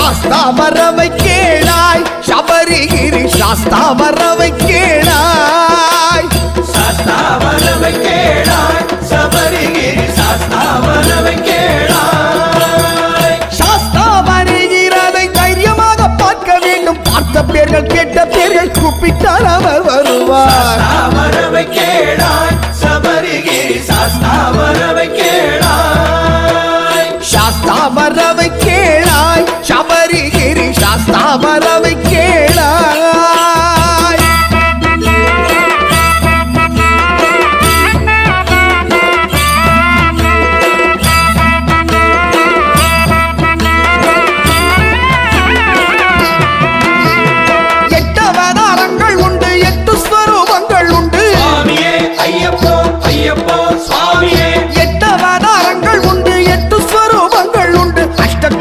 சாஸ்தா மரவை கேளாய். சபரிகிரி சாஸ்தா மரவை கேளாய். சாஸ்தா மரவை கேளாய். சபரிகிரி சாஸ்தா மரவை கேளாய். சாஸ்தா தைரியமாக பார்க்க வேண்டும். பார்த்த பேர்கள் கேட்ட பேர்கள் கூப்பிட்டால் அவர் வருவார். மரவை கேளாய். சபரிகிரி சாஸ்தா மரவை கேளாய். சாஸ்தா மரவை பறவை கேளாய். எட்டு அவதாரங்கள் உண்டு எட்டு ஸ்வரூபங்கள் உண்டு. சுவாமியே ஐயப்போ ஐயப்போ சுவாமியே. எட்டு அவதாரங்கள் உண்டு எட்டு ஸ்வரூபங்கள் உண்டு. அஷ்ட